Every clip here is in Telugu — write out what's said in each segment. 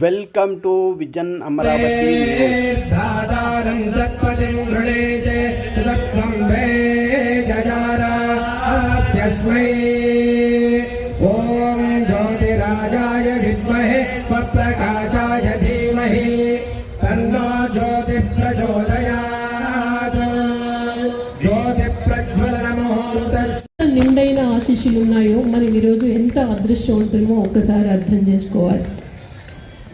వెల్కమ్ టు విజన్ అమరావతి ఓం జ్యోతిరాజాయ విద్మహే స్వప్రకాశాయ ధీమహి తన్నో జ్యోతి ప్రచోదయాత్ జ్యోతి ప్రజ్వలన నిండైన ఆశీస్సులు ఉన్నాయో మనం ఈరోజు ఎంత అదృష్టవంతులమో ఒక్కసారి అర్థం చేసుకోవాలి.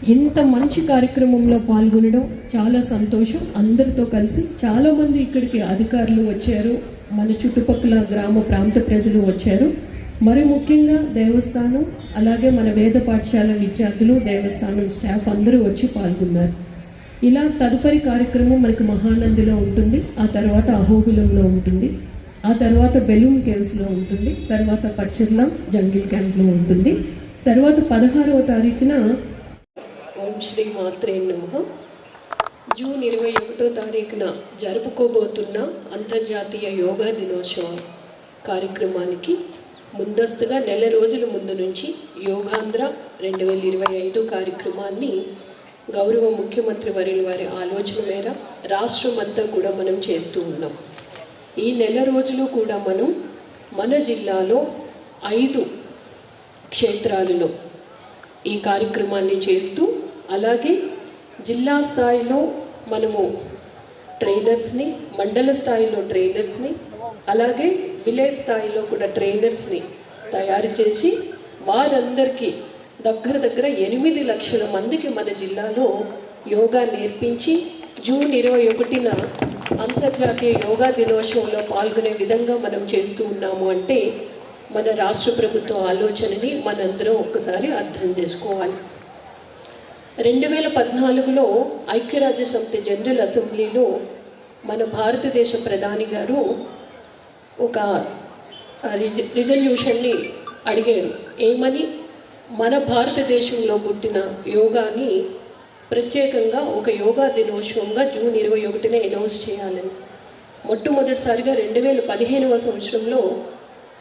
ఇంత మంచి కార్యక్రమంలో పాల్గొనడం చాలా సంతోషం. అందరితో కలిసి చాలామంది ఇక్కడికి అధికారులు వచ్చారు. మన చుట్టుపక్కల గ్రామ ప్రాంత ప్రజలు వచ్చారు. మరి ముఖ్యంగా దేవస్థానం అలాగే మన వేద పాఠశాల విద్యార్థులు దేవస్థానం స్టాఫ్ అందరూ వచ్చి పాల్గొన్నారు. ఇలా తదుపరి కార్యక్రమం మనకి మహానందిలో ఉంటుంది. ఆ తర్వాత అహోబిలంలో ఉంటుంది. ఆ తర్వాత బెలూన్ కేవ్స్లో ఉంటుంది. తర్వాత పచ్చర్ల జంగిల్ క్యాంప్లో ఉంటుంది. తర్వాత పదహారవ తారీఖున శ్రీ మాత్రే నమ జూన్ ఇరవై ఒకటో తారీఖున జరుపుకోబోతున్న అంతర్జాతీయ యోగా దినోత్సవ కార్యక్రమానికి ముందస్తుగా నెల రోజుల ముందు నుంచి యోగాంధ్ర రెండు వేల ఇరవై ఐదు కార్యక్రమాన్ని గౌరవ ముఖ్యమంత్రి వర్యుల వారి ఆలోచన మేర రాష్ట్రం అంతా కూడా మనం చేస్తూ ఉన్నాం. ఈ నెల రోజులు కూడా మనం మన జిల్లాలో ఐదు క్షేత్రాలలో ఈ కార్యక్రమాన్ని చేస్తూ అలాగే జిల్లా స్థాయిలో మనము ట్రైనర్స్ని మండల స్థాయిలో ట్రైనర్స్ని అలాగే విలేజ్ స్థాయిలో కూడా ట్రైనర్స్ని తయారు చేసి వారందరికీ దగ్గర దగ్గర ఎనిమిది లక్షల మందికి మన జిల్లాలో యోగా నేర్పించి జూన్ ఇరవై ఒకటిన అంతర్జాతీయ యోగా దినోత్సవంలో పాల్గొనే విధంగా మనం చేస్తూ ఉన్నాము అంటే మన రాష్ట్ర ప్రభుత్వ ఆలోచనని మనందరం ఒక్కసారి అర్థం చేసుకోవాలి. రెండు వేల పద్నాలుగులో ఐక్యరాజ్య సమితి జనరల్ అసెంబ్లీలో మన భారతదేశ ప్రధాని గారు ఒక రిజ రిజల్యూషన్ని అడిగారు. ఏమని? మన భారతదేశంలో పుట్టిన యోగాని ప్రత్యేకంగా ఒక యోగా దినోత్సవంగా జూన్ ఇరవై ఒకటిన అనౌన్స్ చేయాలని. మొట్టమొదటిసారిగా రెండు వేల పదిహేనవ సంవత్సరంలో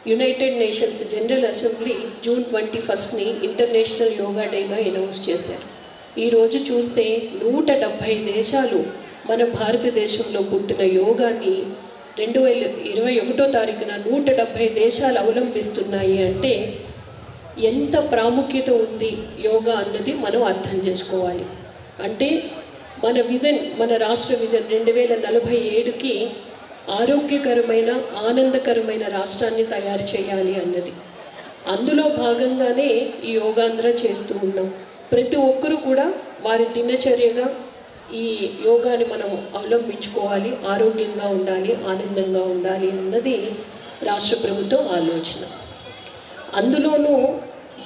United Nations General Assembly June twenty ఫస్ట్ని international yoga డేగా అనౌన్స్ చేశారు. ఈరోజు చూస్తే నూట డెబ్భై దేశాలు మన భారతదేశంలో పుట్టిన యోగాని రెండు వేల ఇరవై ఒకటో తారీఖున నూట డెబ్భై దేశాలు అవలంబిస్తున్నాయి అంటే ఎంత ప్రాముఖ్యత ఉంది యోగా అన్నది మనం అర్థం చేసుకోవాలి. అంటే మన విజన్ మన రాష్ట్ర విజన్ రెండు వేల నలభై ఏడుకి ఆరోగ్యకరమైన ఆనందకరమైన రాష్ట్రాన్ని తయారు చేయాలి అన్నది. అందులో భాగంగానే ఈ యోగాంధ్ర చేస్తూ ఉన్నాం. ప్రతి ఒక్కరూ కూడా వారి దినచర్యగా ఈ యోగాని మనం అవలంబించుకోవాలి ఆరోగ్యంగా ఉండాలి ఆనందంగా ఉండాలి అన్నది రాష్ట్ర ప్రభుత్వం ఆలోచన. అందులోనూ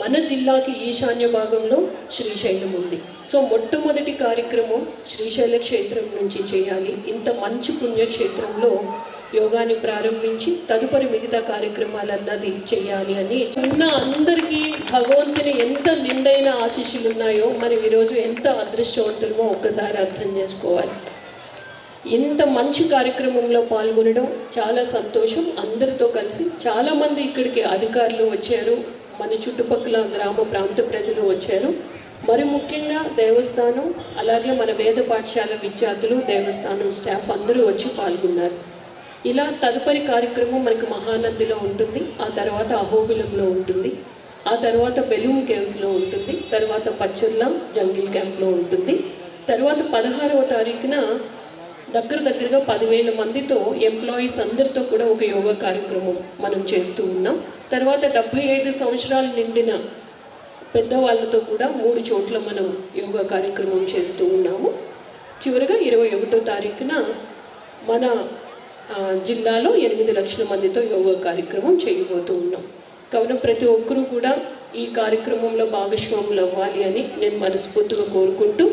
మన జిల్లాకి ఈశాన్య భాగంలో శ్రీశైలం ఉంది. సో మొట్టమొదటి కార్యక్రమం శ్రీశైల క్షేత్రం నుంచి చేయాలి. ఇంత మంచి పుణ్యక్షేత్రంలో యోగాని ప్రారంభించి తదుపరి మిగతా కార్యక్రమాలు అన్నది చేయాలి అని ఉన్న అందరికీ భగవంతుని ఎంత నిండైన ఆశీస్సులు ఉన్నాయో మనం ఈరోజు ఎంత అదృష్టవంతులమో ఒక్కసారి అర్థం చేసుకోవాలి. ఇంత మంచి కార్యక్రమంలో పాల్గొనడం చాలా సంతోషం. అందరితో కలిసి చాలామంది ఇక్కడికి అధికారులు వచ్చారు. మన చుట్టుపక్కల గ్రామ ప్రాంత ప్రజలు వచ్చారు. మరి ముఖ్యంగా దేవస్థానం అలాగే మన వేద పాఠశాల విద్యార్థులు దేవస్థానం స్టాఫ్ అందరూ వచ్చి పాల్గొన్నారు. ఇలా తదుపరి కార్యక్రమం మనకు మహానందిలో ఉంటుంది ఆ తర్వాత అహోబిలంలో ఉంటుంది ఆ తర్వాత బెలూన్ కేవ్స్లో ఉంటుంది తర్వాత పచ్చర్ల జంగిల్ క్యాంప్లో ఉంటుంది. తర్వాత పదహారవ తారీఖున దగ్గర దగ్గరగా పదివేల మందితో ఎంప్లాయీస్ అందరితో కూడా ఒక యోగా కార్యక్రమం మనం చేస్తూ ఉన్నాం. తర్వాత డెబ్భై ఐదు సంవత్సరాలు నిండిన పెద్దవాళ్ళతో కూడా మూడు చోట్ల మనం యోగా కార్యక్రమం చేస్తూ ఉన్నాము. చివరిగా ఇరవై ఒకటో తారీఖున మన జిల్లాలో ఎనిమిది లక్షల మందితో యోగా కార్యక్రమం చేయబోతూ ఉన్నాం. కావున ప్రతి ఒక్కరూ కూడా ఈ కార్యక్రమంలో భాగస్వాములు అవ్వాలి అని నేను మనస్ఫూర్తిగా కోరుకుంటూ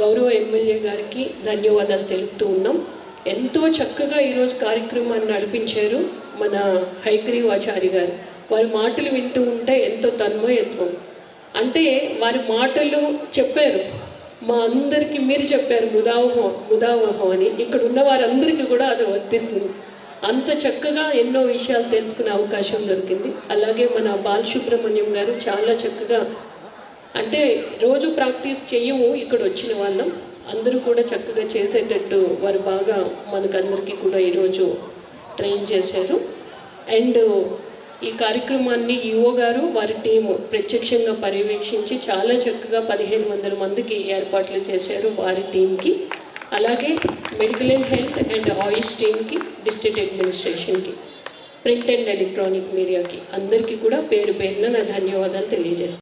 గౌరవ ఎమ్మెల్యే గారికి ధన్యవాదాలు తెలుపుతూ ఉన్నాం. ఎంతో చక్కగా ఈరోజు కార్యక్రమాన్ని నడిపించారు మన హైగ్రీవాచారి గారు. వారి మాటలు వింటూ ఉంటే ఎంతో తన్మయత్వం. అంటే వారి మాటలు చెప్పారు. మా అందరికీ మీరు చెప్పారు ముదావహం ముదావహం అని. ఇక్కడ ఉన్న వారందరికీ కూడా అది వర్తిస్తుంది. అంత చక్కగా ఎన్నో విషయాలు తెలుసుకునే అవకాశం దొరికింది. అలాగే మన బాలసుబ్రహ్మణ్యం గారు చాలా చక్కగా అంటే రోజు ప్రాక్టీస్ చేయము ఇక్కడ వచ్చిన వాళ్ళం. అందరూ కూడా చక్కగా చేసేటట్టు వారు బాగా మనకందరికీ కూడా ఈరోజు ట్రైన్ చేశారు. అండ్ ఈ కార్యక్రమాన్ని ఈఓ గారు వారి టీము ప్రత్యక్షంగా పర్యవేక్షించి చాలా చక్కగా పదిహేను వందల మందికి ఏర్పాట్లు చేశారు వారి టీంకి. అలాగే medical and health and AYUSH టీమ్కి డిస్ట్రిక్ట్ అడ్మినిస్ట్రేషన్కి ప్రింట్ అండ్ ఎలక్ట్రానిక్ మీడియాకి అందరికీ కూడా పేరు పేరున నా ధన్యవాదాలు తెలియజేస్తాను